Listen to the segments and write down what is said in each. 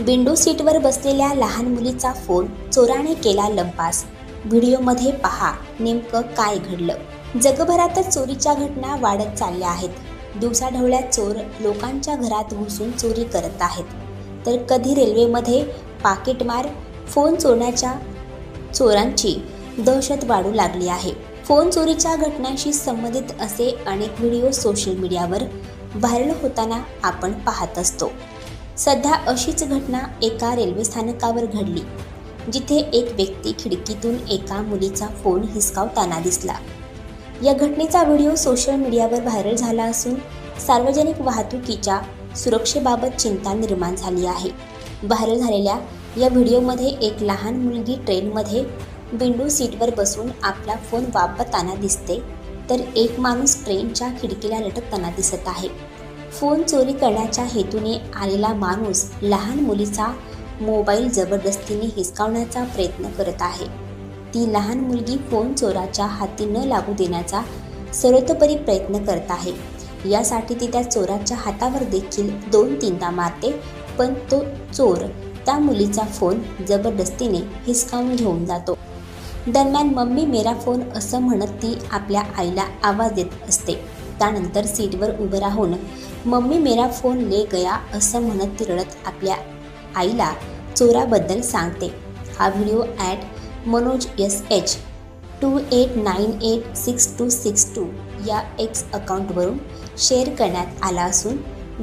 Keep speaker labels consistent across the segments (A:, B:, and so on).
A: Window सीटवर बसलेल्या लहान मुलीचा फोन चोराने केला लंपास. व्हिडिओमध्ये पहा नेमकं काय घडलं? जगभरातच चोरीच्या घटना वाढत चालल्या आहेत. दिवसाढवळ्यात चोर लोकांच्या घरात घुसून चोरी करत आहेत. तर कधी रेल्वेमध्ये पाकिटमार फोन चोरण्याच्या चोरांची दहशत वाढू लागली आहे. फोन चोरीच्या घटनांशी संबंधित असे अनेक व्हिडिओ सोशल मीडियावर व्हायरल होताना आपण पाहत असतो. सध्या अशीच घटना एका रेल्वे स्थानकावर घडली जिथे एक व्यक्ती खिडकीतून एका मुलीचा फोन हिसकावताना दिसला. या घटनेचा व्हिडिओ सोशल मीडियावर व्हायरल झाला असून सार्वजनिक वाहतुकीच्या सुरक्षेबाबत चिंता निर्माण झाली आहे. व्हायरल झालेल्या या व्हिडिओमध्ये एक लहान मुलगी ट्रेनमध्ये विंडो सीटवर बसून आपला फोन वापरताना दिसते तर एक माणूस ट्रेनच्या खिडकीला लटकताना दिसत आहे. फोन चोरी करण्याच्या हेतूने आलेला माणूस लहान मुलीचा मोबाईल जबरदस्तीने हिसकावण्याचा प्रयत्न करत आहे. ती लहान मुलगी फोन चोराच्या हाती न लागू देण्याचा सर्वतोपरी प्रयत्न करत आहे. यासाठी ती त्या चोराच्या हातावर देखील दोन तीनदा मारते पण तो चोर त्या मुलीचा फोन जबरदस्तीने हिसकावून घेऊन जातो. दरम्यान मम्मी मेरा फोन असं म्हणत ती आपल्या आईला आवाज देत असते. त्यानंतर सीटवर उभं राहून मम्मी मेरा फोन ले गया असं म्हणत ती रडत आपल्या आईला चोराबद्दल सांगते. हा video at Manoj S H two eight nine eight six two six two या एक्स अकाउंटवरून शेअर करण्यात आला असून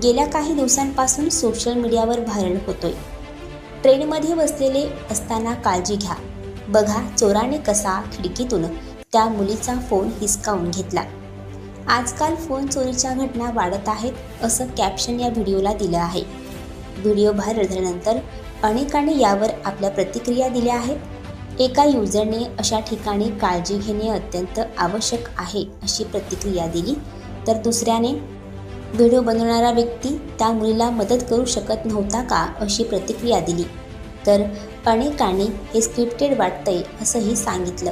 A: गेल्या काही दिवसांपासून सोशल मीडियावर व्हायरल होतोय. ट्रेनमध्ये बसलेले असताना काळजी घ्या. बघा चोराने कसा खिडकीतून त्या मुलीचा फोन हिसकावून घेतला. आजकाल फोन चोरीच्या घटना वाढत आहेत असं कॅप्शन या व्हिडिओला दिलं आहे. व्हिडिओ व्हायरल झाल्यानंतर अनेकांनी यावर आपल्या प्रतिक्रिया दिल्या आहेत. एका युजरने अशा ठिकाणी काळजी घेणे अत्यंत आवश्यक आहे अशी प्रतिक्रिया दिली. तर दुसऱ्याने व्हिडिओ बनवणारा व्यक्ती त्या मुलीला मदत करू शकत नव्हता का? अशी प्रतिक्रिया दिली. तर अनेकांनी हे स्क्रिप्टेड वाटतंय असंही सांगितलं.